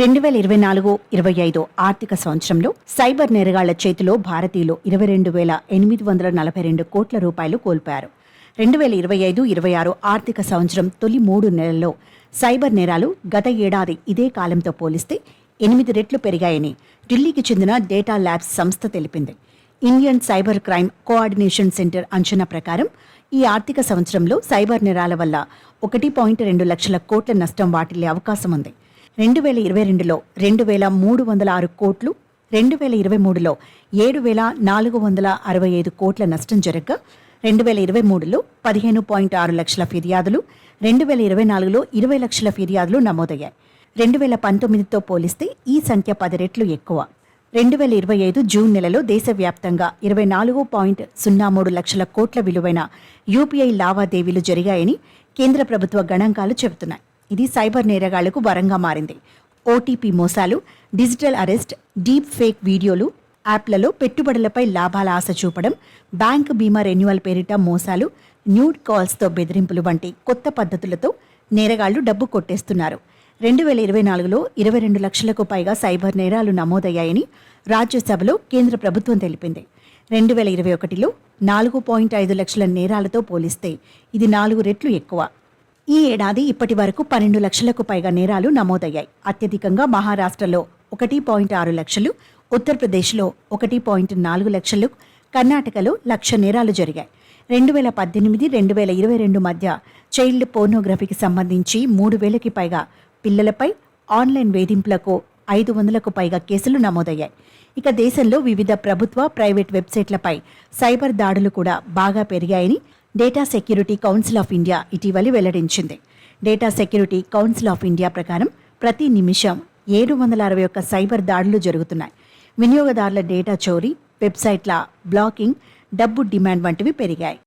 రెండు వేల ఇరవై నాలుగు ఇరవై ఐదు ఆర్థిక సంవత్సరంలో సైబర్ నేరగాళ్ళ చేతిలో భారతీయులు ఇరవై రెండు వేల ఎనిమిది వందల నలభై రెండు కోట్ల రూపాయలు కోల్పోయారు. రెండు వేల ఇరవై ఐదు ఇరవై ఆరు ఆర్థిక సంవత్సరం తొలి మూడు నెలల్లో సైబర్ నేరాలు గత ఏడాది ఇదే కాలంతో పోలిస్తే ఎనిమిది రెట్లు పెరిగాయని ఢిల్లీకి చెందిన డేటా ల్యాబ్స్ సంస్థ తెలిపింది. Indian cyber crime coordination centre అంచనా ప్రకారం ఈ ఆర్థిక సంవత్సరంలో సైబర్ నేరాల వల్ల ఒకటి పాయింట్ రెండు లక్షల కోట్ల నష్టం వాటిల్లే అవకాశం ఉంది రెండు వేల ఇరవై రెండులో రెండు వేల మూడు వందల ఆరు కోట్లు రెండు వేల ఇరవై మూడులో ఏడు వేల నాలుగు వందల అరవై ఐదు కోట్ల నష్టం జరగగా రెండు వేల ఇరవై మూడులో పదిహేను పాయింట్ ఆరు లక్షల ఫిర్యాదులు రెండు వేల ఇరవై నాలుగులో ఇరవై లక్షల ఫిర్యాదులు నమోదయ్యాయి. రెండు వేల పంతొమ్మిదితో పోలిస్తే ఈ సంఖ్య పది రెట్లు ఎక్కువ. రెండు వేల ఇరవై ఐదు జూన్ నెలలో దేశవ్యాప్తంగా ఇరవై నాలుగు పాయింట్ సున్నా మూడు లక్షల కోట్ల విలువైన యూపీఐ లావాదేవీలు జరిగాయని కేంద్ర ప్రభుత్వ గణాంకాలు చెబుతున్నాయి. ఇది సైబర్ నేరగాళ్ళకు వరంగా మారింది. ఓటీపీ మోసాలు డిజిటల్ అరెస్ట్ డీప్ ఫేక్ వీడియోలు యాప్లలో పెట్టుబడులపై లాభాల ఆశ చూపడం బ్యాంక్ బీమా రెన్యువల్ పేరిట మోసాలు న్యూడ్ కాల్స్తో బెదిరింపులు వంటి కొత్త పద్ధతులతో నేరగాళ్ళు డబ్బు కొట్టేస్తున్నారు. రెండు వేల ఇరవై నాలుగులో ఇరవై రెండు లక్షలకు పైగా సైబర్ నేరాలు నమోదయ్యాయని రాజ్యసభలో కేంద్ర ప్రభుత్వం తెలిపింది. రెండు వేల ఇరవై ఒకటిలో నాలుగు పాయింట్ ఐదు లక్షల నేరాలతో పోలిస్తే ఇది నాలుగు రెట్లు ఎక్కువ. ఈ ఏడాది ఇప్పటి వరకు పన్నెండు లక్షలకు పైగా నేరాలు నమోదయ్యాయి. అత్యధికంగా మహారాష్ట్రలో ఒకటి పాయింట్ ఆరు లక్షలు ఉత్తరప్రదేశ్లో ఒకటి పాయింట్ నాలుగు లక్షలు కర్ణాటకలో లక్ష నేరాలు జరిగాయి. రెండు వేల పద్దెనిమిది రెండు వేల ఇరవై రెండు మధ్య చైల్డ్ పోర్నోగ్రఫీకి సంబంధించి మూడు వేలకి పైగా పిల్లలపై ఆన్లైన్ వేధింపులకు ఐదు వందలకు పైగా కేసులు నమోదయ్యాయి. ఇక దేశంలో వివిధ ప్రభుత్వ ప్రైవేట్ వెబ్సైట్లపై సైబర్ దాడులు కూడా బాగా పెరిగాయని data security council of India ఇటీవలి వెల్లడించింది. Data security council of India ప్రకారం ప్రతి నిమిషం ఏడు వందల అరవై ఒక్క సైబర్ దాడులు జరుగుతున్నాయి. వినియోగదారుల డేటా చోరీ వెబ్సైట్ల బ్లాకింగ్ డబ్బు డిమాండ్ వంటివి పెరిగాయి.